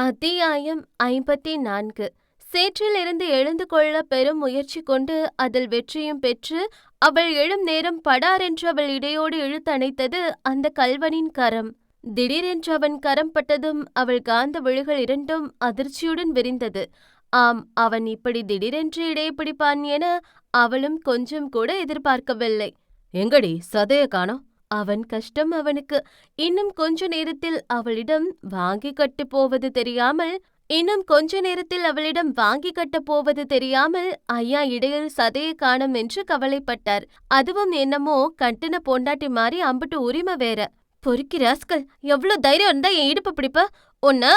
அத்தியாயம் ஐம்பத்தி நான்கு சேற்றிலிருந்து எழுந்து கொள்ள பெரும் முயற்சி கொண்டு அதில் வெற்றியும் பெற்று அவள் எழும் நேரம் படாரென்று அவள் இடையோடு இழுத்தணைத்தது அந்த கல்வனின் கரம். திடீரென்று அவன் கரம் பட்டதும் அவள் காந்த விழிகள் இரண்டும் அதிர்ச்சியுடன் விரிந்தது. ஆம் அவன் இப்படி திடீரென்று இடையை பிடிப்பான் என அவளும் கொஞ்சம் கூட எதிர்பார்க்கவில்லை. எங்கடி சதைய காணோம்? அவன் கஷ்டம் அவனுக்கு. இன்னும் கொஞ்ச நேரத்தில் அவளிடம் வாங்கி கட்டப் போவது தெரியாமல் இன்னும் கொஞ்ச நேரத்தில் அவளிடம் வாங்கி கட்டப் போவது தெரியாமல் ஐயா இடையில் சதையை காணும் என்று கவலைப்பட்டார். அதுவும் என்னமோ கட்டின பொண்டாட்டி மாதிரி அம்புட்டு உரிமை வேற. பொறுக்கி ராஸ்கல் எவ்ளோ தைரியம் இருந்தா என் இடுப்பு பிடிப்ப? ஒன்னா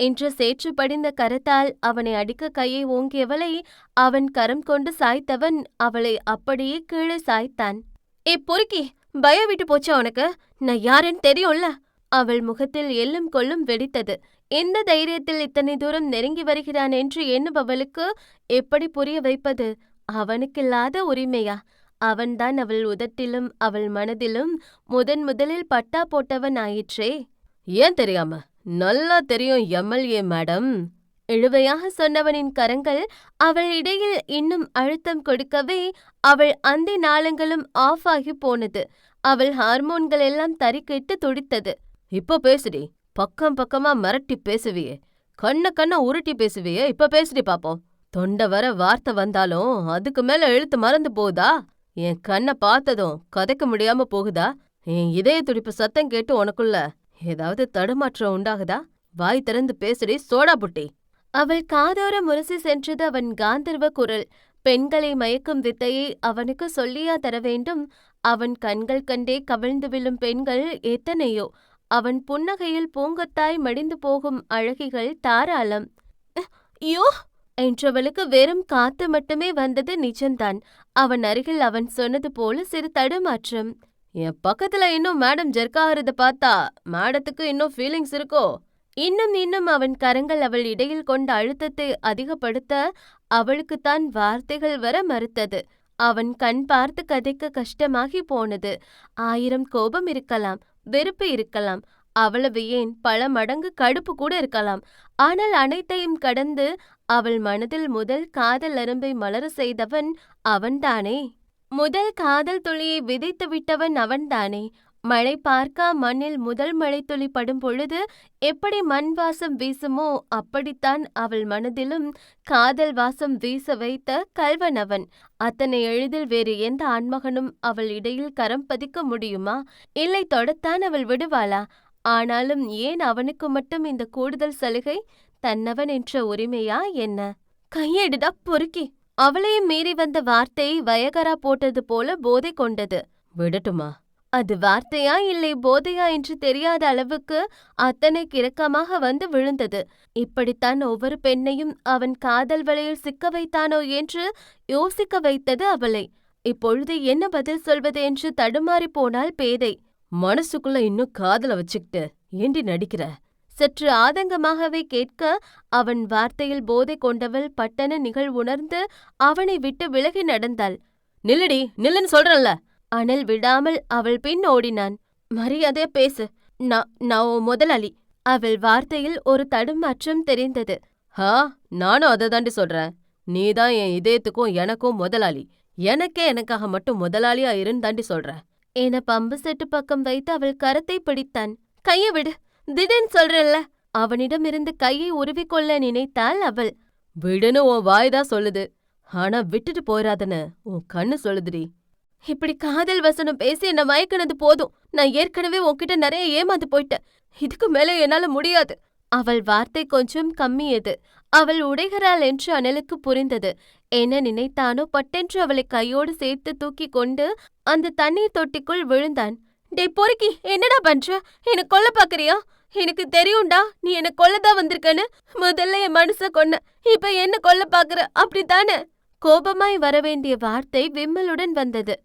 என்று சேற்று படிந்த கரத்தால் அவனை அடிக்க கையை ஓங்கியவளை அவன் கரம் கொண்டு சாய்த்தவன் அவளை அப்படியே கீழே சாய்த்தான். ஏ பொறுக்கி! பயம் விட்டு போச்சா உனக்கு நான் யாருன்னு தெரியும்ல? அவள் முகத்தில் எள்ளும் கொள்ளும் வெடித்தது. எந்த தைரியத்தில் இத்தனை தூரம் நெருங்கி வருகிறான் என்று எண்ணுபவளுக்கு எப்படி புரிய வைப்பது? அவனுக்கில்லாத உரிமையா? அவன்தான் அவள் உதட்டிலும் அவள் மனதிலும் முதன் முதலில் பட்டா போட்டவன் ஆயிற்றே. ஏன் தெரியாம? நல்லா தெரியும் எம்எல்ஏ மேடம். இழுவையாக சொன்னவனின் கரங்கள் அவள் இடையில் இன்னும் அழுத்தம் கொடுக்கவே அவள் அந்தி நாளங்களும் ஆஃப் ஆகி போனது. அவள் ஹார்மோன்கள் எல்லாம் தறிக்கிட்டு துடித்தது. இப்போ பேசுடி பக்கம் பக்கமா மிரட்டி பேசுவியே கண்ண கண்ண உருட்டி பேசுவியே இப்ப பேசுடி பாப்போம். தொண்டை வர வார்த்தை வந்தாலும் அதுக்கு மேல எழுத்து மறந்து போகுதா? என் கண்ணை பார்த்ததும் கதைக்க முடியாம போகுதா? என் இதய துடிப்பு சத்தம் கேட்டு உனக்குள்ள ஏதாவது தடுமாற்றம் உண்டாகுதா? வாய் திறந்து பேசுடி சோடா புட்டி. அவள் காதோர முரசி சென்றது அவன் காந்தர்வ குரல். பெண்களை மயக்கும் வித்தையை அவனுக்கு சொல்லியா தர வேண்டும். அவன் கண்கள் கண்டே கவிழ்ந்து விழும் பெண்கள் எத்தனையோ? அவன் புன்னகையில் பூங்கத்தாய் மடிந்து போகும் அழகிகள் தாராளம். ஐயோ என்றவளுக்கு வெறும் காத்து மட்டுமே வந்தது நிஜம்தான். அவன் அருகில் அவன் சொன்னது போல சிறு தடுமாற்றம். என் பக்கத்துல இன்னும் மேடம் ஜெர்க்காகிறத பார்த்தா மேடத்துக்கு இன்னும் ஃபீலிங்ஸ் இருக்கோ? இன்னும் இன்னும் அவன் கரங்கள் அவள் இடையில் கொண்ட அழுத்தத்தை அதிகப்படுத்த அவளுக்குத்தான் வார்த்தைகள் வர மறுத்தது. அவன் கண் பார்த்து கதைக்க கஷ்டமாகி போனது. ஆயிரம் கோபம் இருக்கலாம் வெறுப்பு இருக்கலாம் அவ்வளவு ஏன் பல மடங்கு கடுப்பு கூட இருக்கலாம். ஆனால் அனைத்தையும் கடந்து அவள் மனதில் முதல் காதல் அரும்பை மலர செய்தவன் அவன்தானே. முதல் காதல் துளியை விதைத்து விட்டவன் அவன்தானே. மழை பார்க்கா மண்ணில் முதல் மழைத்துளி படும் பொழுது எப்படி மண் வாசம் வீசுமோ அப்படித்தான் அவள் மனதிலும் காதல் வாசம் வீச வைத்த கல்வன் அவன் அத்தனை எளிதில் வேறு எந்த ஆண்மகனும் அவள் இடையில் கரம் பதிக்க முடியுமா? இல்லை தொடத்தான் அவள் விடுவாளா? ஆனாலும் ஏன் அவனுக்கு மட்டும் இந்த கூடுதல் சலுகை? தன்னவன் என்ற உரிமையா என்ன? கையெடுடா பொறுக்கி! அவளையும் மீறி வந்த வார்த்தை வயகரா போட்டது போல போதை கொண்டது. விடட்டுமா? அது வார்த்தையா இல்லை போதையா என்று தெரியாத அளவுக்கு அத்தனை கிரக்கமாக வந்து விழுந்தது. இப்படித்தான் ஒவ்வொரு பெண்ணையும் அவன் காதல் வலையில் சிக்க வைத்தானோ என்று யோசிக்க வைத்தது அவளை. இப்பொழுது என்ன பதில் சொல்வது என்று தடுமாறி போனாள் பேதை. மனசுக்குள்ள இன்னும் காதல வச்சுக்கிட்டு ஏண்டி நடிக்கிற? சற்று ஆதங்கமாகவே கேட்க அவன் வார்த்தையில் போதை கொண்டவள் பட்டன நிகழ்வுணர்ந்து அவனை விட்டு விலகி நடந்தாள். நில்லடி நில்லுன்னு சொல்றல்ல அனல் விடாமல் அவள் பின் ஓடினான். மரியாதையா பேசு. நான் நான் உன் முதலாளி. அவள் வார்த்தையில் ஒரு தடுமாற்றம் தெரிந்தது. ஹா நானும் அதை தாண்டி சொல்றேன். நீதான் என் இதயத்துக்கும் எனக்கும் முதலாளி. எனக்கே எனக்காக மட்டும் முதலாளியா இருந்தாண்டி சொல்றேன். என பம்பு செட்டு பக்கம் வைத்து அவள் கரத்தை பிடித்தான். கைய விடு. திடீர்னு சொல்றல்ல அவனிடமிருந்து கையை உருவிக்கொள்ள நினைத்தாள் அவள். விடுன்னு உன் வாய் தான் சொல்லுது. ஆனா விட்டுட்டு போறாதன்னு உன் கண்ணு சொல்லுதுடி. இப்படி காதல் வசனம் பேசி என்ன மயக்கினது போதும். நான் ஏற்கனவே உன்கிட்ட நிறைய ஏமாந்து போயிட்டேன். இதுக்கு மேல என்னால முடியாது. அவள் வார்த்தை கொஞ்சம் கம்மியது. அவள் உடைகிறாள் என்று அனலுக்கு புரிந்தது. என்ன நினைத்தானோ பட்டென்று அவளை கையோடு சேர்த்து தூக்கி கொண்டு அந்த தண்ணீர் தொட்டிக்குள் விழுந்தான். டே பொறுக்கி என்னடா பண்ற? என்ன கொல்ல பாக்குறியா? எனக்கு தெரியும்டா நீ என்ன கொல்லதான் வந்திருக்கன்னு. முதல்ல என் மனச கொன்ன. இப்ப என்ன கொல்ல பாக்குற? அப்படித்தானே? கோபமாய் வரவேண்டிய வார்த்தை விம்மலுடன் வந்தது.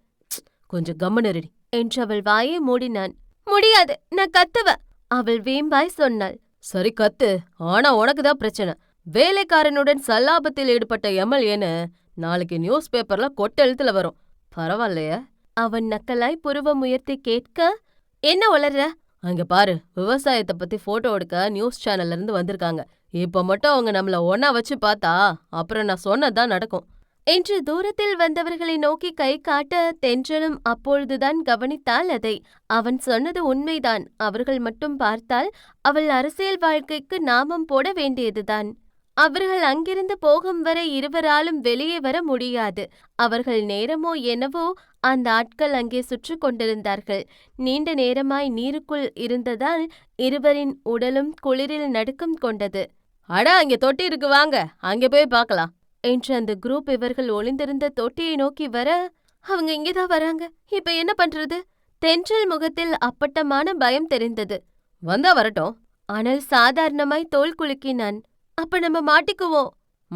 கொஞ்சம் கம்மனருடி என்று அவள் வாயை மூடினான். முடியாது நான் கத்துவ அவள் வீம்பாய் சொன்னாள். சரி கத்து. ஆனா உனக்குதான் பிரச்சனை. வேலைக்காரனுடன் சல்லாபத்தில் ஈடுபட்ட எம்எல்ஏன்னு நாளைக்கு நியூஸ் பேப்பர்ல கொட்டெழுத்துல வரும். பரவாயில்லையே. அவன் நக்கலாய் புருவம் உயர்த்தி கேட்க என்ன உளர்ற? அங்க பாரு விவசாயத்தை பத்தி போட்டோ எடுக்க நியூஸ் சேனல்ல இருந்து வந்திருக்காங்க. இப்ப மட்டும் அவங்க நம்மள ஒன்னா வச்சு பார்த்தா அப்புறம் நான் சொன்னதுதான் நடக்கும். என்று தூரத்தில் வந்தவர்களை நோக்கி கை காட்ட தென்றலும் அப்பொழுதுதான் கவனித்தாள் அதை. அவன் சொன்னது உண்மைதான். அவர்கள் மட்டும் பார்த்தால் அவள் அரசியல் வாழ்க்கைக்கு நாமம் போட வேண்டியதுதான். அவர்கள் அங்கிருந்து போகும் வரை இருவராலும் வெளியே வர முடியாது. அவர்கள் நேரமோ என்னவோ அந்த ஆட்கள் அங்கே சுற்றி கொண்டிருந்தார்கள். நீண்ட நேரமாய் நீருக்குள் இருந்ததால் இருவரின் உடலும் குளிரில் நடுக்கம் கொண்டது. அடா அங்கே தொட்டி இருக்கு வாங்க. அங்கே போய் பார்க்கலாம். என்று அந்த குரூப் இவர்கள் ஒளிந்திருந்த தொட்டியை நோக்கி வர அவங்க இங்கேதான் வராங்க. இப்ப என்ன பண்றது? தென்றல் முகத்தில் அப்பட்டமான பயம் தெரிந்தது. வந்தா வரட்டும். ஆனால் சாதாரணமாய் தோல் குலுக்கினான். அப்ப நம்ம மாட்டிக்குவோம்.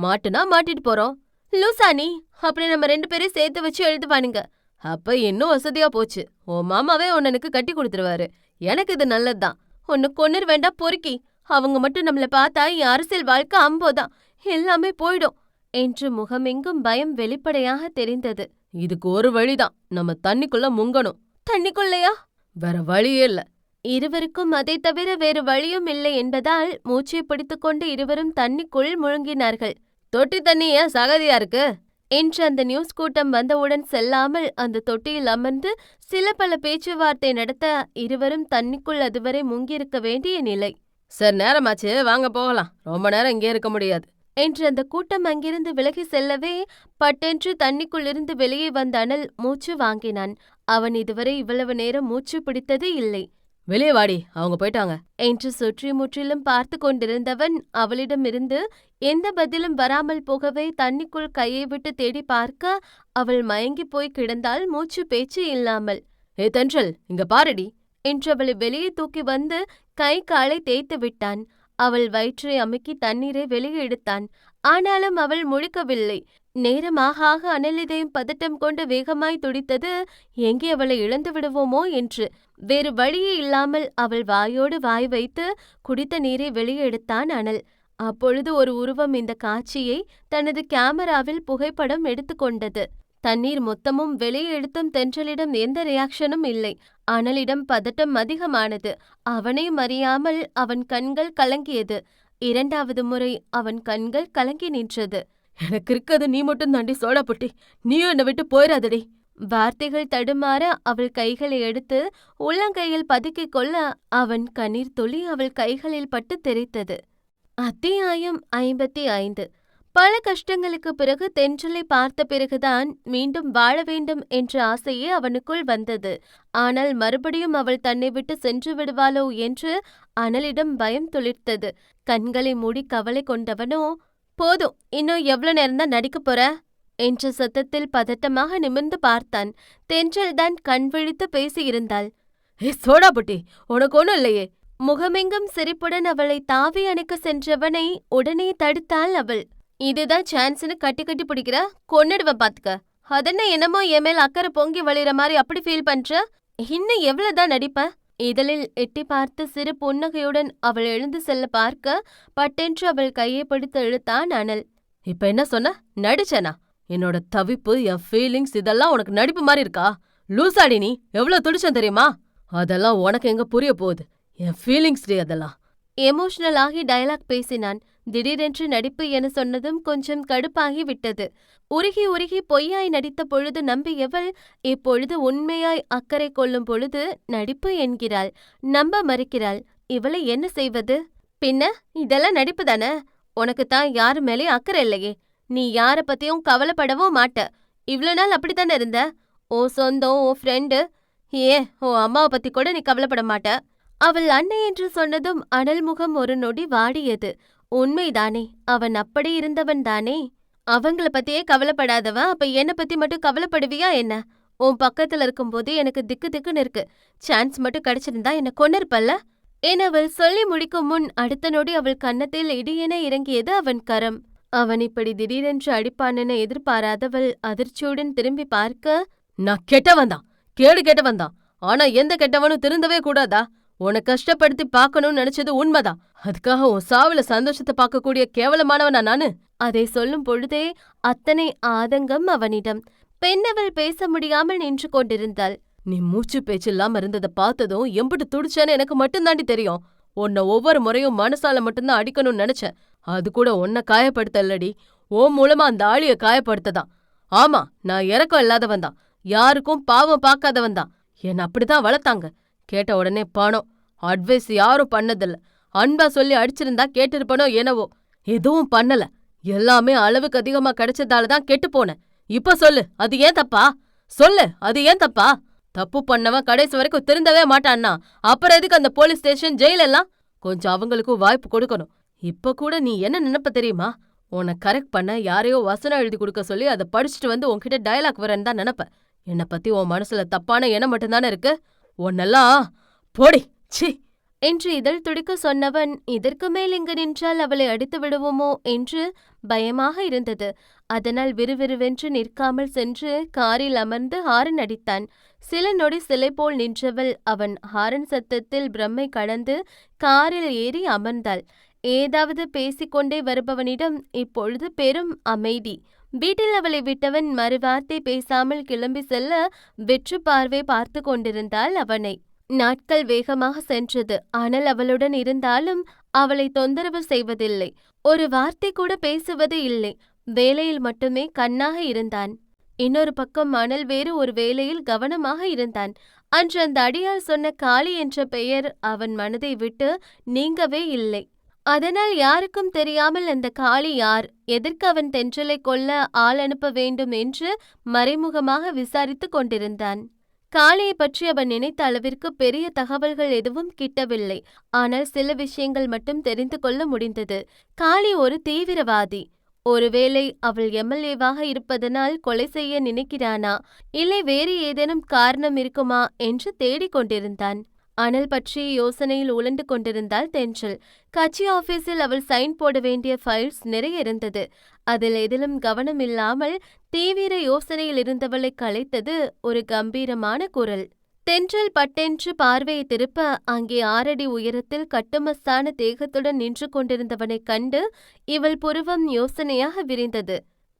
மாட்டுனா மாட்டிட்டு போறோம். லூசானி அப்படி நம்ம ரெண்டு பேரையும் சேர்த்து வச்சு எழுதுவானுங்க. அப்ப இன்னும் வசதியா போச்சு. உன் மாமாவே உன்னனுக்கு கட்டி கொடுத்துருவாரு. எனக்கு இது நல்லதுதான். உன்னை கொன்னுரு வேண்டாம் பொறுக்கி. அவங்க மட்டும் நம்மள பார்த்தா என் அரசியல் வாழ்க்கை அம்போதான். எல்லாமே போயிடும். என்று முகமெங்கும் பயம் வெளிப்படையாக தெரிந்தது. இதுக்கு ஒரு வழிதான். நம்ம தண்ணிக்குள்ள முங்கணும். தண்ணிக்குள்ளையா? வேற வழியே இல்ல. இருவருக்கும் அதை தவிர வேறு வழியும் இல்லை என்பதால் மூச்சை பிடித்துக்கொண்டு இருவரும் தண்ணிக்குள் முழுங்கினார்கள். தொட்டி தண்ணி ஏன் சகதியா இருக்கு? என்று அந்த நியூஸ் கூட்டம் வந்தவுடன் செல்லாமல் அந்த தொட்டியில் அமர்ந்து சில பல பேச்சுவார்த்தை நடத்த இருவரும் தண்ணிக்குள் அதுவரை முங்கியிருக்க வேண்டிய நிலை. சார் நேரமாச்சு. வாங்க போகலாம். ரொம்ப நேரம் இங்கே இருக்க முடியாது. என்று அந்த கூட்டம் அங்கிருந்து விலகி செல்லவே பட்டென்று தண்ணிக்குள்ளிருந்து வெளியே வந்த அனல் மூச்சு வாங்கினான். அவன் இதுவரை இவ்வளவு நேரம் மூச்சு பிடித்தது இல்லை. வெளியே வாடி அவங்க போயிட்டாங்க. என்று சுற்றி முற்றிலும் பார்த்து கொண்டிருந்தவன் அவளிடமிருந்து எந்த பதிலும் வராமல் போகவே தண்ணிக்குள் கையை விட்டு தேடி பார்க்க அவள் மயங்கி போய் கிடந்தால் மூச்சு பேச்சு இல்லாமல். ஏ தென்றல் இங்க பாருடி. என்று அவளை வெளியே தூக்கி வந்து கை காலை தேய்த்து விட்டான். அவள் வயிற்றை அமுக்கி தண்ணீரை வெளியே எடுத்தான். ஆனாலும் அவள் முழிக்கவில்லை. நேரமாக ஆக அனலிதையும் பதட்டம் கொண்டு வேகமாய் துடித்தது எங்கே அவளை இழந்து விடுவோமோ? என்று. வேறு வழியே இல்லாமல் அவள் வாயோடு வாய் வைத்து குடித்த நீரை வெளியே எடுத்தான் அனல். அப்பொழுது ஒரு உருவம் இந்த காட்சியை தனது கேமராவில் புகைப்படம் எடுத்துக்கொண்டது தண்ணீர் மொத்தமும் வெளியே எடுத்தும் தென்றலிடம் எந்த ரியாக்ஷனும் இல்லை. அனலிடம் பதட்டம் அதிகமானது. அவனையும் அறியாமல் அவன் கண்கள் கலங்கியது. இரண்டாவது முறை அவன் கண்கள் கலங்கி நின்றது. எனக்கு இருக்கிறது நீ மட்டும் தாண்டி சோடாப்புட்டி நீயும் என்னை விட்டு போயிடாதடி வார்த்தைகள் தடுமாற அவள் கைகளை எடுத்து உள்ளங்கையில் பதுக்கிக் கொள்ள அவன் கண்ணீர் துளி அவள் கைகளில் பட்டு தெரித்தது. அத்தியாயம் ஐம்பத்தி ஐந்து. பல கஷ்டங்களுக்கு பிறகு தென்றலை பார்த்த பிறகுதான் மீண்டும் வாழ வேண்டும் என்ற ஆசையே அவனுக்குள் வந்தது. ஆனால் மறுபடியும் அவள் தன்னை விட்டு சென்று விடுவாளோ என்று அனலிடம் பயம் துளிர்த்தது. கண்களை மூடி கவலை கொண்டவனோ போதும் இன்னும் எவ்வளவு நேரம்தான் நடிக்கப் போற? என்ற சத்தத்தில் பதட்டமாக நிமிர்ந்து பார்த்தான். தென்றல் தான் கண் விழித்து பேசியிருந்தாள். ஏ சோடா புட்டி உனக்கு ஒன்றும் இல்லையே. முகமெங்கும் சிரிப்புடன் அவளை தாவி அணைக்க சென்றவனை உடனே தடுத்தாள் அவள். இதுதான் சான்ஸ்னு கட்டி கட்டி பிடிக்கிற கொன்னுடுவேன் பாத்துக்க. அதென்ன என்னமோ என் மேல் அக்கறை பொங்கி வழியிற மாதிரி அப்படி ஃபீல் பண்ற? இன்னும் எவ்வளவுதான் நடிப்ப? இதழில் எட்டி பார்த்து சிறு புன்னகையுடன் அவள் எழுந்து செல்ல பார்க்க பட்டென்று அவள் கையை பிடித்து இழுத்தான் அனல். இப்ப என்ன சொன்ன? நடிச்சனா? என்னோட தவிப்பு என் ஃபீலிங்ஸ் இதெல்லாம் உனக்கு நடிப்பு மாதிரி இருக்கா? லூசாடி நீ எவ்வளவு துடிச்சம் தெரியுமா? அதெல்லாம் உனக்கு எங்க புரிய போகுது? என் ஃபீலிங்ஸ் டே அதெல்லாம். எமோஷனல் ஆகி டயலாக் பேசினான். திடீரென்று நடிப்பு என சொன்னதும் கொஞ்சம் கடுப்பாகி விட்டது உருகி உருகி பொய்யாய் நடித்த பொழுது நம்பியவள் இப்பொழுது உண்மையாய் அக்கறை கொள்ளும் பொழுது நடிப்பு என்கிறாள். நம்ப மறுக்கிறாள் இவளை என்ன செய்வது? பின்ன? இதெல்லாம் நடிப்பு தானே? உனக்கு தான் யாரு மேலே அக்கறை இல்லையே. நீ யார பத்தியும் கவலைப்படவும் மாட்ட. இவ்ளோ நாள் அப்படித்தானே இருந்த? ஓ சொந்தம் ஓ ஃப்ரெண்டு ஏ ஓ அம்மாவை பத்தி கூட நீ கவலைப்பட மாட்ட. அவள் அன்னை என்று சொன்னதும் அனல் முகம் ஒரு நொடி வாடியது. உண்மைதானே அவன் அப்படி இருந்தவன் தானே? அவங்கள பத்தியே கவலைப்படாதவன் அப்ப என்ன பத்தி மட்டும் கவலைப்படுவியா என்ன? உன் பக்கத்துல இருக்கும்போது எனக்கு திக்கு திக்குன்னு இருக்கு. சான்ஸ் மட்டும் கிடைச்சிருந்தா என்ன கொன்னிருப்பல்ல? என அவள் சொல்லி முடிக்கும் முன் அடுத்த நொடி அவள் கன்னத்தில் இடியென இறங்கியது அவன் கரம். அவன் இப்படி திடீரென்று அடிப்பானென எதிர்பாராதவள் அதிர்ச்சியுடன் திரும்பி பார்க்க நான் கெட்டவன் தான் கேடு கெட்டவன் தான். ஆனா எந்த கெட்டவனும் திருந்தவே கூடாதா? உன்னை கஷ்டப்படுத்தி பார்க்கணும்னு நினைச்சது உண்மைதான். அதுக்காக உன் சாவுல சந்தோஷத்தை பார்க்கக்கூடிய கேவலமானவனா நானு. அதை சொல்லும் பொழுதே அத்தனை ஆதங்கம் அவனிடம். பெண்ணவள் பேச முடியாமல் நின்று கொண்டிருந்தாள். நீ மூச்சு பேச்சு இல்லாம இருந்தத பார்த்ததும் எம்பிட்டு துடிச்சேன்னு எனக்கு மட்டும்தாண்டி தெரியும். உன்னை ஒவ்வொரு முறையும் மனசால மட்டும்தான் அடிக்கணும்னு நினைச்சேன். அது கூட உன்னை காயப்படுத்தலடி. ஓ மூலமா அந்த ஆளிய காயப்படுத்ததான். ஆமா நான் இறக்கம் இல்லாதவன் தான் யாருக்கும் பாவம் பார்க்காதவன் தான் என்ன அப்படிதான் வளர்த்தாங்க. கேட்ட உடனே பணம் அட்வைஸ் யாரும் பண்ணதில்ல. அன்பா சொல்லி அடிச்சிருந்தா கேட்டிருப்பனோ என்னவோ. எதுவும் பண்ணல. எல்லாமே அளவுக்கு அதிகமா கிடைச்சதால தான் கெட்டு போனேன். இப்ப சொல்லு அது ஏன் தப்பா? சொல்லு அது ஏன் தப்பா? தப்பு பண்ணவன் கடைசி வரைக்கும் திருந்தவே மாட்டான்னா அப்புறம் எதுக்கு அந்த போலீஸ் ஸ்டேஷன் ஜெயில் எல்லாம் கொஞ்சம் அவங்களுக்கும் வாய்ப்பு கொடுக்கணும். இப்ப கூட நீ என்ன நினைப்ப தெரியுமா? உன்னை கரெக்ட் பண்ண யாரையோ வசனம் எழுதி கொடுக்க சொல்லி அதை படிச்சுட்டு வந்து உன்கிட்ட டயலாக் வரேன்னு தான் நினைப்ப. என்னை பத்தி உன் மனசுல தப்பான எண்ணம் மட்டும்தானே இருக்கு? உன்னெல்லாம் போடி சி என்று இதழ் துடிக்க சொன்னவன் இதற்கு மேல் இங்கு நின்றால் அவளை அடித்து விடுவோமோ? என்று பயமாக இருந்தது. அதனால் விறுவிறுவென்று நிற்காமல் சென்று காரில் அமர்ந்து ஹாரன் அடித்தான். சில நொடி சிலை போல் நின்றவள் அவன் ஹாரன் சத்தத்தில் பிரம்மை கடந்து காரில் ஏறி அமர்ந்தாள். ஏதாவது பேசிக்கொண்டே வருபவனிடம் இப்பொழுது பெரும் அமைதி. வீட்டில் அவளை விட்டவன் மறுவார்த்தை பேசாமல் கிளம்பி செல்ல வெற்று பார்வை பார்த்து கொண்டிருந்தாள் அவனை. நாட்கள் வேகமாக சென்றது. ஆனால் அவளுடன் இருந்தாலும் அவளை தொந்தரவு செய்வதில்லை. ஒரு வார்த்தை கூட பேசுவது இல்லை. வேலையில் மட்டுமே கண்ணாக இருந்தான். இன்னொரு பக்கம் மணல் வேறு ஒரு வேலையில் கவனமாக இருந்தான். அன்று அந்த அடியால் சொன்ன காளி என்ற பெயர் அவன் மனதை விட்டு நீங்கவே இல்லை. அதனால் யாருக்கும் தெரியாமல் அந்த காளி யார்? எதற்கு அவன் தென்றலை கொல்ல ஆள் அனுப்ப வேண்டும் என்று மறைமுகமாக விசாரித்துக் கொண்டிருந்தான். காளியை பற்றி அவன் நினைத்த அளவிற்கு பெரிய தகவல்கள் எதுவும் கிட்டவில்லை. ஆனால் சில விஷயங்கள் மட்டும் தெரிந்து கொள்ள முடிந்தது. காளி ஒரு தீவிரவாதி. ஒருவேளை அவள் எம்எல்ஏவாக இருப்பதனால் கொலை செய்ய நினைக்கிறானா? இல்லை வேறு ஏதேனும் காரணம் இருக்குமா? என்று தேடிக் கொண்டிருந்தான். அனல் பற்றி யோசனையில் உழண்டு கொண்டிருந்தாள் தென்றல். கட்சி ஆபீஸில் அவள் சைன் போட வேண்டிய ஃபைல்ஸ் நிறைய இருந்தது. அதில் எதிலும் கவனம் இல்லாமல் தீவிர யோசனையில் இருந்தவளை கலைத்தது ஒரு கம்பீரமான குரல். தென்றல் பட்டென்று பார்வையை திருப்ப அங்கே ஆறடி உயரத்தில் கட்டுமஸ்தான தேகத்துடன் நின்று கொண்டிருந்தவனைக் கண்டு இவள் புருவம் யோசனையாக விரிந்தது.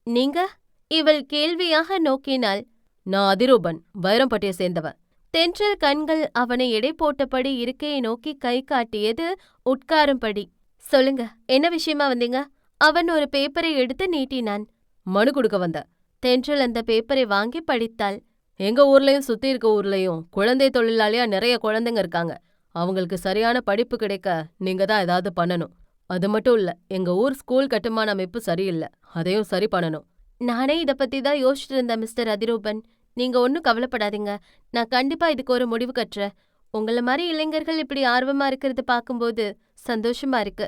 நீங்க? இவள் கேள்வியாக நோக்கினாள். நான் அதிரூபன் வைரம்பட்டியை சேர்ந்தவன். தென்றல் கண்கள் அவனை எடை போட்டபடி இருக்கையை நோக்கி கை காட்டியது உட்காரும்படி சொல்லுங்க என்ன விஷயமா வந்தீங்க? அவன் ஒரு பேப்பரை எடுத்து நீட்டினான். மனு கொடுக்க வந்த? தென்றல் அந்த பேப்பரை வாங்கி படித்தாள். எங்க ஊர்லயும் சுத்தி இருக்க ஊர்லயும் குழந்தை தொழிலாளியா நிறைய குழந்தைங்க இருக்காங்க. அவங்களுக்கு சரியான படிப்பு கிடைக்க நீங்க தான் ஏதாவது பண்ணணும். அது மட்டும் இல்ல எங்க ஊர் ஸ்கூல் கட்டுமான அமைப்பு சரியில்லை அதையும் சரி பண்ணணும். நானே இத பத்தி தான் யோசிச்சுட்டு இருந்தேன் மிஸ்டர் அதிரூபன். நீங்க ஒன்னும் கவலைப்படாதீங்க. நான் கண்டிப்பா இதுக்கு ஒரு முடிவு கட்டுறேன். உங்கள மாதிரி இளைஞர்கள் இப்படி ஆர்வமா இருக்கிறது பார்க்கும்போது சந்தோஷமா இருக்கு.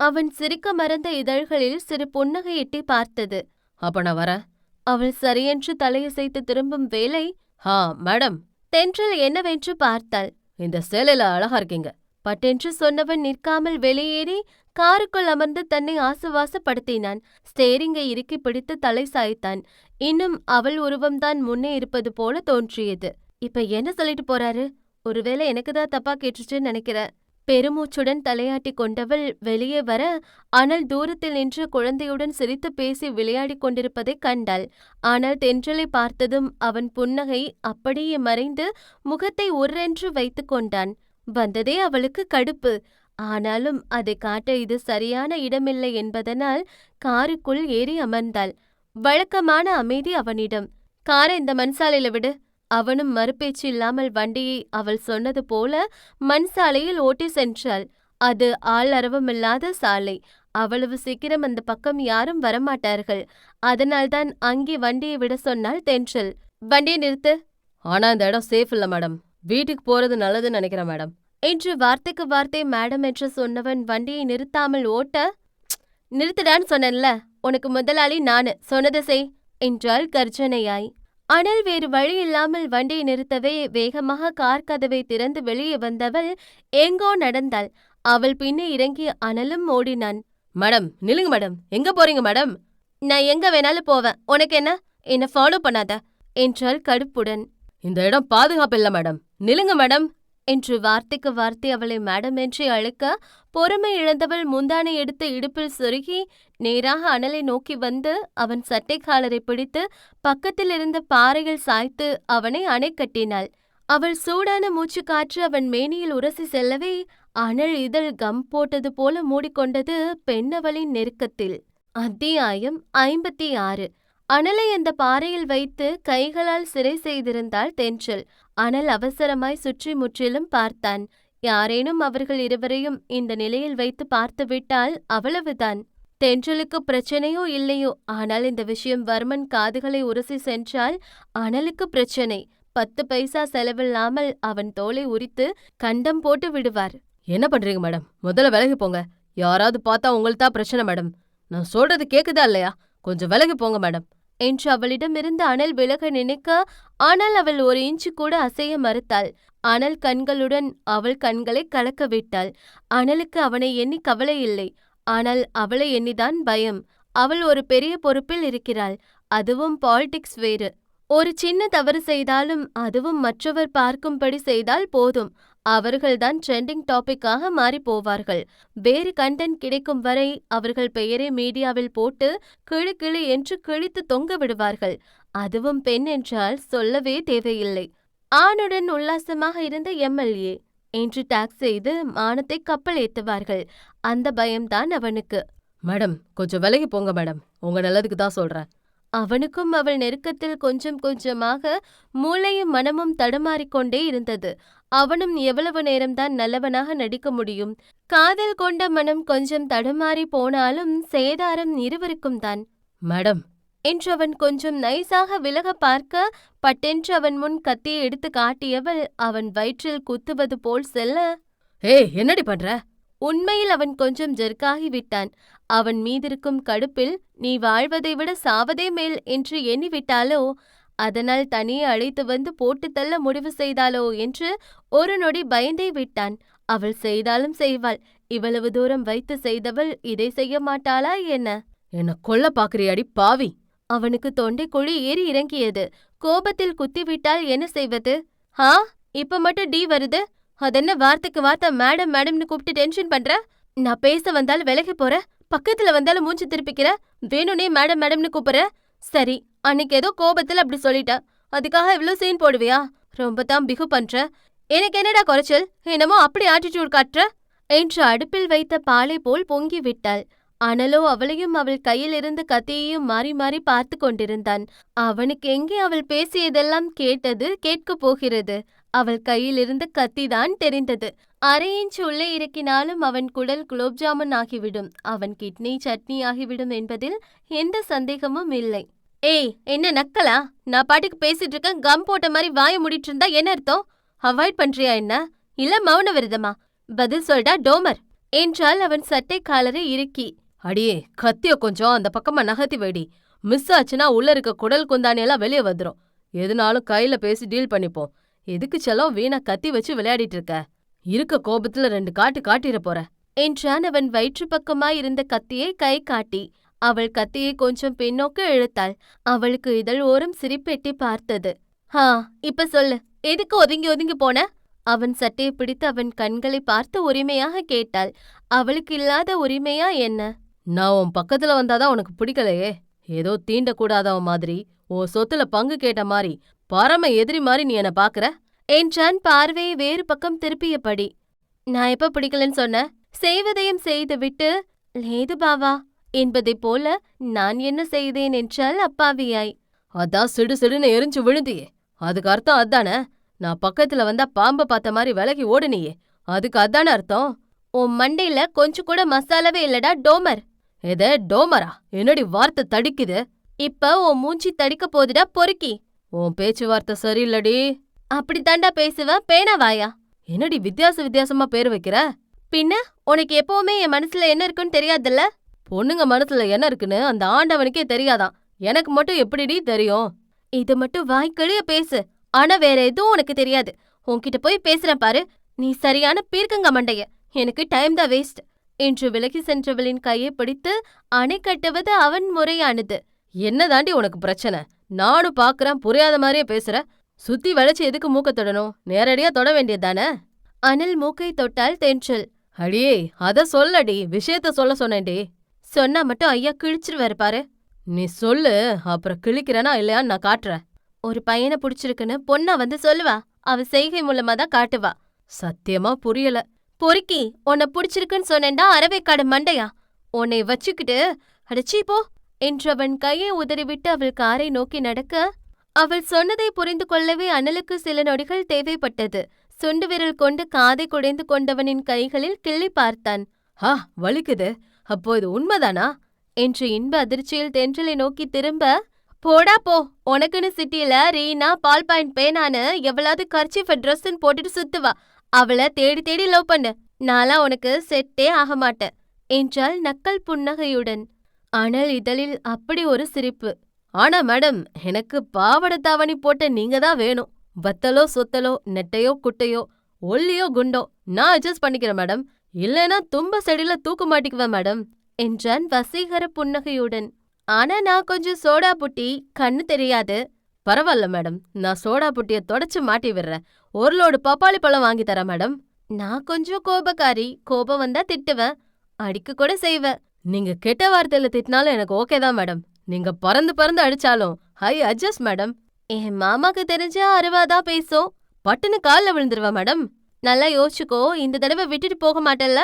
அவன் சிரிக்க மறந்த இதழ்களில் சிறு புன்னகை எட்டி பார்த்தது. அப்ப நான் வரேன். அவள் சரியென்று தலையசைத்து திரும்பும் வேலை ஹா மேடம். தென்றல் என்னவென்று பார்த்தாள். இந்த சேலையில அழகா இருக்கீங்க. பட்டென்று சொன்னவன் நிற்காமல் வெளியேறி காருக்குள் அமர்ந்து தன்னை ஆசுவாசப்படுத்தினான். ஸ்டேரிங்கை இறுக்கி பிடித்து தலை சாய்த்தான். இன்னும் அவள் உருவம்தான் முன்னே இருப்பது போல தோன்றியது. இப்ப என்ன சொல்லிட்டு போறாரு? ஒருவேளை எனக்கு தான் தப்பா கேட்டுச்சுன்னு நினைக்கிறேன் பெருமூச்சுடன் தலையாட்டி கொண்டவள் வெளியே வர ஆனால் தூரத்தில் நின்று குழந்தையுடன் சிரித்து பேசி விளையாடிக் கொண்டிருப்பதைக் கண்டாள். ஆனால் தென்றலை பார்த்ததும் அவன் புன்னகை அப்படியே மறைந்து முகத்தை உர்ரென்று வைத்துக் கொண்டான். வந்ததே அவளுக்கு கடுப்பு. ஆனாலும் அதை காட்ட இது சரியான இடமில்லை என்பதனால் காருக்குள் ஏறி அமர்ந்தாள். வழக்கமான அமைதி அவனிடம். காரை இந்த மண்சாலையில விடு. அவனும் மறுபேச்சு இல்லாமல் வண்டியை அவள் சொன்னது போல மண் சாலையில் ஓட்டி சென்றாள். அது ஆள் அரவமில்லாத சாலை. அவ்வளவு சீக்கிரம் அந்த பக்கம் யாரும் வரமாட்டார்கள். அதனால்தான் அங்கே வண்டியை விட சொன்னாள் தென்றல். வண்டியை நிறுத்து. ஆனா இந்த இடம் சேஃப் இல்ல மேடம் வீட்டுக்கு போறது நல்லதுன்னு நினைக்கிறேன் மேடம் என்று வார்த்தைக்கு வார்த்தை மேடம் என்று சொன்னவன் வண்டியை நிறுத்தாமல் ஓட்ட நிறுத்துடான்னு சொன்னேன்ல. உனக்கு முதலாளி நானு. சொன்னதை செய் என்றாள் கர்ஜனையாய். ஆனால் வேறு வழி இல்லாமல் வண்டியை நிறுத்தவே வேகமாக கார் கதவை திறந்து வெளியே வந்தவள் எங்கோ நடந்தாள். அவள் பின்னே இறங்கி அனலும் ஓடினான். மேடம் நில்லுங்க மேடம். எங்க போறீங்க மேடம்? நான் எங்க வேணாலும் போவேன். உனக்கு என்ன? என்ன ஃபாலோ பண்ணாத என்றாள் கடுப்புடன். இந்த இடம் பாதுகாப்பு இல்ல மேடம். நில்லுங்க மேடம். என்று வார்த்தைக்கு வார்த்தை அவளை மேடம் என்று அழைக்க பொறுமை இழந்தவள் முந்தானை எடுத்து இடுப்பில் சொருகி நேராக அனலை நோக்கி வந்து அவன் சட்டைக்காலரை பிடித்து பக்கத்தில் இருந்த பாறையில் சாய்த்து அவனை அணை கட்டினாள். அவள் சூடான மூச்சு காற்று அவன் மேனியில் உரசி செல்லவே அனல் இதழ் கம் போட்டது போல மூடிக்கொண்டது பெண்ணவளின் நெருக்கத்தில். அத்தியாயம் ஐம்பத்தி ஆறு. அனலை அந்த பாறையில் வைத்து கைகளால் சிறை செய்திருந்தாள் தென்றல். அனல் அவசரமாய் சுற்றி முற்றிலும் பார்த்தான். யாரேனும் அவர்கள் இருவரையும் இந்த நிலையில் வைத்து பார்த்துவிட்டால் அவ்வளவுதான். தென்றலுக்கு பிரச்சனையோ இல்லையோ ஆனால் இந்த விஷயம் வர்மன் காதுகளை உரசி சென்றால் அனலுக்கு பிரச்சனை. பத்து பைசா செலவில்லாமல் அவன் தோலை உரித்து கண்டம் போட்டு விடுவார். என்ன பண்றீங்க மேடம்? முதல்ல விலகி போங்க. யாராவது பார்த்தா உங்களுக்கு தான் பிரச்சனை மேடம். நான் சொல்றது கேக்குதா இல்லையா? கொஞ்சம் விலகி போங்க மேடம். என்று அவளிடமிருந்து அனல் விலக நினைக்க ஆனால் அவள் ஒரு இன்ச்சு கூட அசைய மறுத்தாள். அனல் கண்களுடன் அவள் கண்களை கலக்க விட்டாள். அனலுக்கு அவனை எண்ணி கவலை இல்லை. ஆனால் அவளை எண்ணிதான் பயம். அவள் ஒரு பெரிய பொறுப்பில் இருக்கிறாள். அதுவும் பாலிடிக்ஸ் வேறு. ஒரு சின்ன தவறு செய்தாலும் அதுவும் மற்றவர் பார்க்கும்படி செய்தால் போதும். அவர்கள்தான் ட்ரெண்டிங் டாபிக்காக மாறி போவார்கள். வேறு கண்டென்ட் கிடைக்கும் வரை அவர்கள் பெயரை மீடியாவில் போட்டு கிளி கிளி என்று கிழித்து தொங்க விடுவார்கள். அதுவும் பெண் என்றால் சொல்லவே தேவையில்லை. ஆணுடன் உல்லாசமாக இருந்த எம்எல்ஏ என்று டாக்ஸ் செய்து மானத்தை கப்பல் ஏத்துவார்கள். அந்த பயம்தான் அவனுக்கு. மேடம் கொஞ்சம் விலகி போங்க மேடம் உங்க நல்லதுக்கு தான் சொல்றேன். அவனுக்கும் அவள் நெருக்கத்தில் கொஞ்சம் கொஞ்சமாக மூளையும் மனமும் தடுமாறிக்கொண்டே இருந்தது. அவனும் எவ்வளவு நேரம்தான் நல்லவனாக நடிக்க முடியும். காதல் கொண்ட மனம் கொஞ்சம் தடுமாறி போனாலும் சேதாரம் இருவருக்கும் தான். மேடம். என்று அவன் கொஞ்சம் நைஸாக விலக பார்க்க பட்டென்று அவன் முன் கத்தியை எடுத்து காட்டியவள் அவன் வயிற்றில் குத்துவது போல் செல்ல ஏய் என்னடி பண்ற? உண்மையில் அவன் கொஞ்சம் ஜெர்க்காகி விட்டான். அவன் மீதிருக்கும் கடுப்பில் நீ வாழ்வதை விட சாவதே மேல் என்று எண்ணிவிட்டாளோ அதனால் தனியே அழைத்து வந்து போட்டு தள்ள முடிவு செய்தாளோ என்று ஒரு நொடி பயந்தே விட்டான். அவள் செய்தாலும் செய்வாள். இவ்வளவு தூரம் வைத்து செய்தவள் இதை செய்ய மாட்டாளா என்ன? என்ன கொல்ல பாக்குறியாடி பாவி. அவனுக்கு தொண்டைக்குழி ஏறி இறங்கியது. கோபத்தில் குத்திவிட்டால் என்ன செய்வது? ஹா இப்ப மட்டும் டி வருது? அதென்ன வார்த்தைக்கு வார்த்தை மேடம் மேடம்னு கூப்பிட்டு டென்ஷன் பண்ற? நான் பேச வந்தாலும் விலகி போற? பக்கத்துல வந்தாலும் மூஞ்சி திருப்பிக்கிற? வேணும்னே மேடம் மேடம்னு கூப்பிடுற? சரி அன்னைக்கு ஏதோ கோபத்துல அப்படி சொல்லிட்ட. அதுக்காக இவ்ளோ சீன் போடுவியா? ரொம்ப தான் பிகு பண்ற. எனக்கு என்னடா குறைச்சல்? என்னமோ அப்படி ஆட்டிடியூட் காட்டுற? என்று அடுப்பில் வைத்த பாலை போல் பொங்கி விட்டாள். அனலோ அவளையும் அவள் கையிலிருந்து கத்தியையும் மாறி மாறி பார்த்து கொண்டிருந்தான். அவனுக்கு எங்கே அவள் பேசியதெல்லாம் கேட்டது கேட்கப் போகிறது. அவள் கையிலிருந்து கத்திதான் தெரிந்தது. அரை சொல்லை உள்ளே இறக்கினாலும் அவன் குடல் குலோப் ஜாமுன் ஆகிவிடும். அவன் கிட்னி சட்னி ஆகிவிடும் என்பதில் எந்த சந்தேகமும் இல்லை. ஏய் என்ன நக்கலா? நான் பாட்டுக்கு பேசிட்டு இருக்கேன் கம் போட்ட மாதிரி வாய முடிட்டு இருந்தா என்ன அர்த்தம்? அவாய்ட் பண்றியா என்ன? இல்ல மௌன விரதமா? பதில் சொல்டா டோமர். என்றால் அவன் சட்டை காலரை இறுக்கி. அடியே கத்திய கொஞ்சம் அந்த பக்கமா நகர்த்தி வைடி. மிஸ் ஆச்சுன்னா உள்ள இருக்க குடல் குந்தானியெல்லாம் வெளியே வந்துரும். எதுனாலும் கையில பேசி டீல் பண்ணிப்போம். எதுக்கு செல்லம் வீணா கத்தி வச்சு விளையாடிட்டு இருக்க இருக்க கோபத்துல ரெண்டு காட்டு காட்டிட போற. என்றான் அவன் வயிற்று பக்கமாய் இருந்த கத்தியை கை காட்டி அவள் கத்தியை கொஞ்சம் பின்னோக்க இழுத்தாள். அவளுக்கு இதழ் ஓரம் சிரிப்பெட்டி பார்த்தது. ஹா இப்ப சொல்லு எதுக்கு ஒதுங்கி ஒதுங்கி போன? அவன் சட்டையை பிடித்து அவன் கண்களை பார்த்து உரிமையாக கேட்டாள். அவளுக்கு இல்லாத உரிமையா என்ன? நான் உன் பக்கத்துல வந்தாதான் உனக்கு பிடிக்கலையே. ஏதோ தீண்ட கூடாதவ மாதிரி உன் சொத்துல பங்கு கேட்ட மாதிரி பரம எதிரி மாதிரி நீ என்ன பாக்குற? என்றான் பார்வையை வேறு பக்கம் திருப்பியபடி. நான் எப்ப பிடிக்கலன்னு சொன்ன? செய்வதையும் செய்துவிட்டு லேது பாவா என்பதைப் போல நான் என்ன செய்தேன் என்றால் அப்பாவியாய். அதான் சிடு சிடுன்னு எரிஞ்சு விழுந்தியே. அதுக்கு அர்த்தம் அதானே? நான் பக்கத்துல வந்தா பாம்பை பார்த்த மாதிரி விலகி ஓடுனியே. அதுக்கு அதான அர்த்தம்? உன் மண்டையில கொஞ்சம் கூட மசாலாவே இல்லடா டோமர். எத டோமரா? என்னடி வார்த்தை தடிக்குது? இப்ப உன் மூஞ்சி தடிக்க போதுடா பொறுக்கி. உன் பேச்சுவார்த்தை சரியில்லடி. அப்படித்தாண்டா பேசுவ? பேனாவாயா என்னடி வித்தியாச வித்தியாசமா பேர் வைக்கிற? பின்ன உனக்கு எப்பவுமே என் மனசுல என்ன இருக்குன்னு தெரியாதுல்ல? பொண்ணுங்க மனசுல என்ன இருக்குன்னு அந்த ஆண்டவனுக்கே தெரியாதான். எனக்கு மட்டும் எப்படிடி தெரியும்? இது மட்டும் வாய்க்கிழிய பேசு. ஆனா வேற எதுவும் உனக்கு தெரியாது. உன்கிட்ட போய் பேசுறேன் பாரு. நீ சரியான பீர்க்கங்க மண்டைய. எனக்கு டைம் தான் வேஸ்ட் என்று விலகி சென்றவளின் கையை பிடித்து அணை கட்டுவது அவன் முறையானது. என்ன தாண்டி உனக்கு பிரச்சனை? நானும் பாக்குறேன் புரியாத மாதிரியே பேசுற. சுத்தி வளைச்சு எதுக்கு மூக்க தொடணும்? நேரடியா தொட வேண்டியதுதானே? அனல் மூக்கை தொட்டால் தென்றல். அடியே அத சொல்லடி. விஷயத்த சொல்ல சொன்னேன்டி. சொன்னா மட்டும் ஐயா கிழிச்சிருவாரு பாரு. நீ சொல்லு. அப்புறம் கிழிக்கிறேனா இல்லையான்னு நான் காட்டுறேன். ஒரு பையனை புடிச்சிருக்குன்னு பொண்ணா வந்து சொல்லுவா. அவ செய்கை மூலமா தான் காட்டுவா. சத்தியமா புரியல. பொறுக்கி உன்னை பிடிச்சிருக்குன்னு சொன்னேன்டா அரவைக்காடு மண்டையா. உன்னை வச்சுக்கிட்டு அடச்சி போ. என்றவன் கையை உதறிவிட்டு அவள் காரை நோக்கி நடக்க அவள் சொன்னதை புரிந்து கொள்ளவே அனலுக்கு சில நொடிகள் தேவைப்பட்டது. சுண்டு விரல் கொண்டு காதை குடைந்து கொண்டவனின் கைகளில் கிள்ளி பார்த்தான். ஹா வலிக்குது. அப்போ இது உண்மைதானா? என்று இன்ப அதிர்ச்சியில் தென்றலை நோக்கி திரும்ப போடா போ. உனக்குன்னு சிட்டில ரீனா பால் பாயிண்ட் பேனான்னு எவ்வளவு கர்ச்சிஃப் ட்ரெஸ்ன்னு போட்டுட்டு சுத்துவா அவளை தேடி தேடி லவ் பண்ணு. நான்லாம் உனக்கு செட்டே ஆக மாட்டேன் என்றாள் நக்கல் புன்னகையுடன். அனல் இதழில் அப்படி ஒரு சிரிப்பு. ஆனா மேடம் எனக்கு பாவாடை தாவணி போட்ட நீங்க தான் வேணும். வத்தலோ சொத்தலோ நெட்டையோ குட்டையோ ஒல்லியோ குண்டோ நான் அட்ஜஸ்ட் பண்ணிக்கிறேன் மேடம். இல்லைன்னா தும்ப செடியில தூக்க மாட்டிக்குவேன் மேடம் என்றான் வசீகர புன்னகையுடன். ஆனா நான் கொஞ்சம் சோடா புட்டி கண்ணு தெரியாது. பரவாயில்ல மேடம் நான் சோடா புட்டிய தொடச்சு மாட்டி விடுறேன். ஒரு லோடு பப்பாளி பழம் வாங்கி தரேன் மேடம். நான் கொஞ்சம் கோபக்காரி கோபம் வந்தா திட்டுவேன். அடிக்க கூட செய்வேன். நீங்க கெட்ட வார்த்தையில திட்டினாலும் எனக்கு ஓகே தான் மேடம் நீங்க பறந்து பறந்து அடிச்சாலும் ஹை அட்ஜஸ்ட் மேடம் என் மாமாக்கு தெரிஞ்ச அருவாதான் பேசும். பட்டுன்னு கால்ல விழுந்துருவா மேடம் நல்லா யோசிச்சுக்கோ இந்த தடவை விட்டுட்டு போக மாட்டேல்ல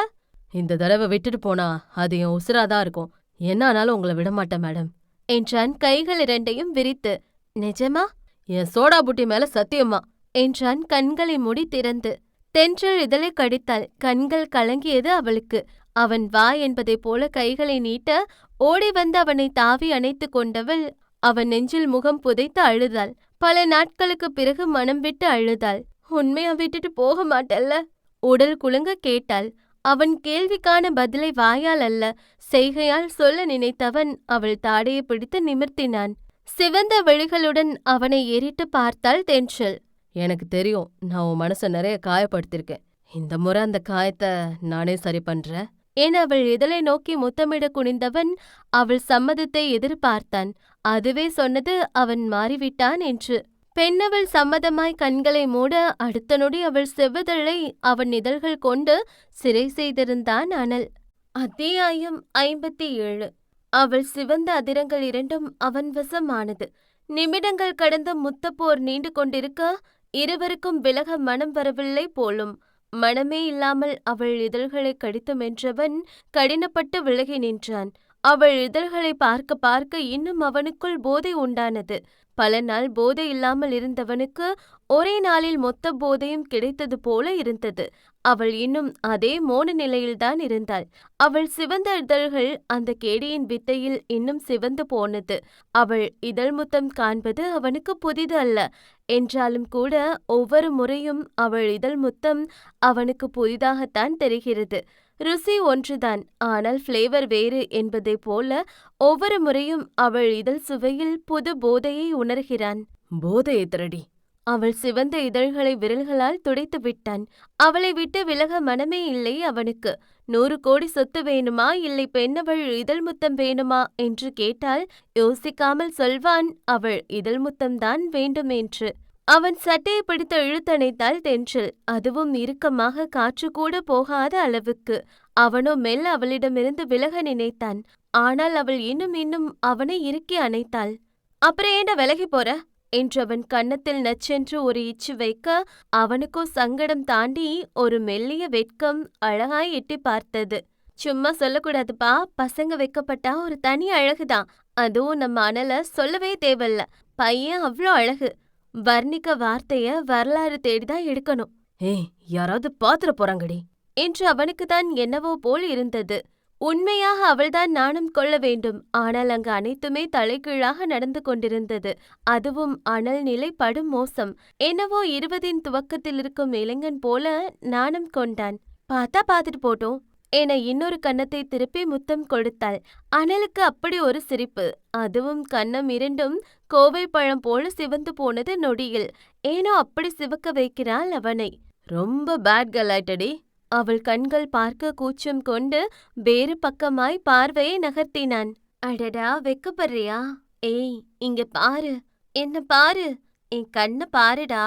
இந்த தடவை விட்டுட்டு போனா அது என் உசுராதான் இருக்கும். என்ன ஆனாலும் உங்களை விட மாட்டேன் மேடம் என்றான் கைகள் இரண்டையும் விரித்து நிஜமா? என் சோடா புட்டி மேல சத்தியமா? என்றான் கண்களை மூடி திறந்து தென்றல் இதழை கடித்தாள் கண்கள் கலங்கியது அவளுக்கு. அவன் வா என்பதைப் போல கைகளை நீட்ட ஓடி வந்து அவனை தாவி அணைத்துக் கொண்டவள் அவன் நெஞ்சில் முகம் புதைத்து அழுதாள். பல நாட்களுக்கு பிறகு மனம் விட்டு அழுதாள். உண்மையா விட்டுட்டு போக மாட்டல்ல. உடல் குலுங்க கேட்டாள். அவன் கேள்விக்கான பதிலை வாயால் அல்ல செய்கையால் சொல்ல நினைத்தவன் அவள் தாடையை பிடித்து நிமிர்த்தினான். சிவந்த விழிகளுடன் அவனை ஏறிட்டு பார்த்தாள் தென்றல். எனக்கு தெரியும் நான் உன் மனசை நிறைய காயப்படுத்திருக்கேன் இந்த முறை அந்த காயத்தை நானே சரி பண்றேன். என அவள் இதழை நோக்கி முத்தமிட குனிந்தவன் அவள் சம்மதத்தை எதிர்பார்த்தான். அதுவே சொன்னது அவன் மாறிவிட்டான் என்று. பெண்ணவள் சம்மதமாய் கண்களை மூட அடுத்த நொடி அவள் செவ்விதழை அவன் இதழ்கள் கொண்டு சிறை செய்திருந்தான் அனல். அத்தியாயம் ஐம்பத்தி ஏழு அவள் சிவந்த அதிரங்கள் இரண்டும் அவன் வசமானது. நிமிடங்கள் கடந்து முத்தப்போர் நீண்டு கொண்டிருக்க இருவருக்கும் விலக மனம் வரவில்லை போலும். மனமே இல்லாமல் அவள் இதழ்களை கடித்து மென்றவன் கடினப்பட்டு விலகி நின்றான். அவள் இதழ்களை பார்க்க பார்க்க இன்னும் அவனுக்குள் போதை உண்டானது. பல நாள் போதை இல்லாமல் இருந்தவனுக்கு ஒரே நாளில் மொத்த போதையும் கிடைத்தது போல இருந்தது. அவள் இன்னும் அதே மோன நிலையில்தான் இருந்தாள். அவள் சிவந்த இதழ்கள் அந்த கேடியின் வித்தையில் இன்னும் சிவந்து போனது. அவள் இதழ் முத்தம் காண்பது அவனுக்கு புதிது அல்ல. என்றாலும் கூட ஒவ்வொரு முறையும் அவள் இதழ் முத்தம் அவனுக்கு புதிதாகத்தான் தெரிகிறது. ருசி ஒன்றுதான். ஆனால் ஃப்ளேவர் வேறு என்பதைப் போல ஒவ்வொரு முறையும் அவள் இதழ் சுவையில் புது போதையை உணர்கிறான். போதையை திரடி. அவள் சிவந்த இதழ்களை விரல்களால் துடைத்து விட்டான். அவளை விட்டு விலக மனமே இல்லை அவனுக்கு. நூறு கோடி சொத்து வேணுமா? இல்லை பெண்ணவள் இதழ் முத்தம் வேணுமா? என்று கேட்டால் யோசிக்காமல் சொல்வான் அவள் இதழ் முத்தம்தான் வேண்டும் என்று அவன் சட்டையை பிடித்து இழுத்தணைத்தாள் தென்றல். அதுவும் இறுக்கமாக காற்று கூட போகாத அளவுக்கு. அவனோ மெல்ல அவளிடமிருந்து விலக நினைத்தான். ஆனால் அவள் இன்னும் இன்னும் அவனை இறுக்கி அணைத்தாள். அப்புறம் ஏண்டா விலகி போற? என்றவன் கன்னத்தில் நச்சென்று ஒரு இச்சு வைக்க அவனுக்கோ சங்கடம் தாண்டி ஒரு மெல்லிய வெட்கம் அழகாய் எட்டி பார்த்தது. சும்மா சொல்லக்கூடாதுப்பா பசங்க வைக்கப்பட்டா ஒரு தனி அழகுதான். அதுவும் நம்ம அனல சொல்லவே தேவையில்ல. பையன் அவ்வளோ அழகு. வர்ணிக்க வார்த்தைய வரலாறு தேடிதான் எடுக்கணும். ஏய் யாராவது பாத்துற போறாங்கடி. என்று அவனுக்குத்தான் என்னவோ போல் இருந்தது. உண்மையாக அவள்தான் நாணம் கொள்ள வேண்டும். ஆனால் அங்கு அனைத்துமே தலைகீழாக நடந்து கொண்டிருந்தது. அதுவும் அனல் நிலை படும் மோசம். என்னவோ இருபதின் துவக்கத்தில் இருக்கும் இளைஞன் போல நாணம் கொண்டான். பார்த்தா பார்த்துட்டு போட்டோம். என இன்னொரு கன்னத்தை திருப்பி முத்தம் கொடுத்தாள். அனலுக்கு அப்படி ஒரு சிரிப்பு. அதுவும் கன்னம் இரண்டும் கோவை பழம் போல சிவந்து போனது நொடியில். ஏனோ அப்படி சிவக்க வைக்கிறாள் அவனை. ரொம்ப பேட் கேர்ள் ஆயிட்டடி. அவள் கண்கள் பார்க்க கூச்சம் கொண்டு வேறு பக்கமாய் பார்வையை நகர்த்தினான். அடடா வெக்கப்படுறியா? ஏய் இங்க பாரு. என்ன பாரு? என் கண்ண பாருடா.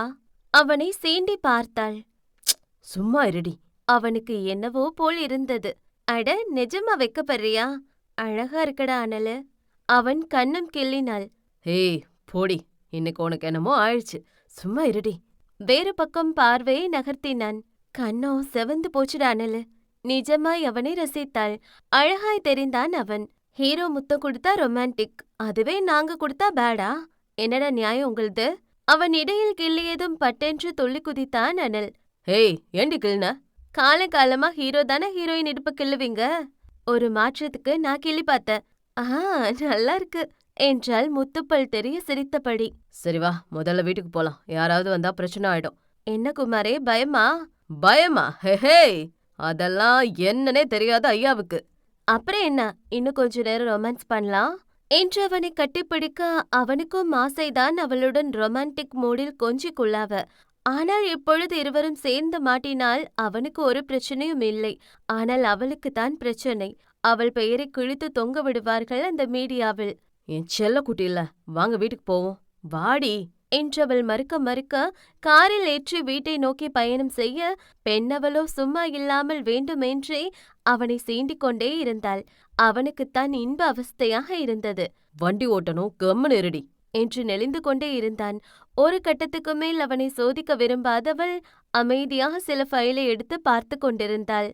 அவனை சீண்டி பார்த்தாள். சும்மா இருடி. அவனுக்கு என்னவோ போல் இருந்தது. அட நிஜமா வெக்கப்படுறியா? அழகா இருக்கடா அனலு. அவன் கண்ணம் கிள்ளினாள். ஏய் போடி. இன்னைக்கு உனக்கு என்னமோ ஆயிடுச்சு. சும்மா இருடி. வேறு பக்கம் பார்வையை நகர்த்தினான். கண்ணோ செவந்து போச்சுடா அனலு. நிஜமாய் அவனை ரசித்தாள் அழகாய் தெரிந்தான் அவன். ஹீரோ முத்தம் கொடுத்தா ரொமான்டிக் அதுவே நாங்க கொடுத்தா பேடா என்னடா நியாயம் உங்களுது? அவன் இடையில் கிள்ளியதும் பட்டென்று துள்ளி குதித்தான் அனல். ஹேய் ஏண்டி கிள்ன? காலங்காலமா ஹீரோ தானே ஹீரோயின் இடுப்பு கிள்ளுவீங்க? ஒரு மாற்றத்துக்கு நான் கிள்ளி பார்த்தேன். ஆ நல்லா இருக்கு. என்றாள் முத்துப்பல் தெரிய சிரித்தபடி. சரி வா முதல்ல வீட்டுக்கு போலாம். யாராவது வந்தா பிரச்சனை ஆயிடும். என்ன குமாரே பயமா? பயமா? ஹே அதெல்லாம் என்னன்னே தெரியாத ஐயாவுக்கு. அப்புறம் என்ன? இன்னும் கொஞ்ச நேரம் ரொமான்ஸ் பண்ணலாம்? என்று அவனை கட்டிப்பிடிக்க அவனுக்கும் ஆசைதான் அவளுடன் ரொமான்டிக் மூடில் கொஞ்சி குள்ளாவ ஆனால் இப்பொழுது இருவரும் சேர்ந்து மாட்டினால் அவனுக்கு ஒரு பிரச்சனையும் இல்லை. ஆனால் அவளுக்கு தான் பிரச்சனை. அவள் பெயரை கிழித்து தொங்க விடுவார்கள் அந்த மீடியாவில். என் செல்ல குட்டி இல்ல வாங்க வீட்டுக்கு போவோம். வாடி. என்றவள் மறுக்க மறுக்க காரில் ஏற்றி வீட்டை நோக்கி பயணம் செய்ய பெண்ணவளோ சும்மா இல்லாமல் வேண்டுமென்றே அவனை சீண்டிக் கொண்டே இருந்தாள். அவனுக்குத்தான் இன்ப அவஸ்தையாக இருந்தது. வண்டி ஓட்டணும் கம்முன்னு இருடி. என்று நெளிந்து கொண்டே இருந்தான். ஒரு கட்டத்துக்கு மேல் அவனை சோதிக்க விரும்பாதவள் அமைதியாக சில ஃபைலை எடுத்து பார்த்து கொண்டிருந்தாள்.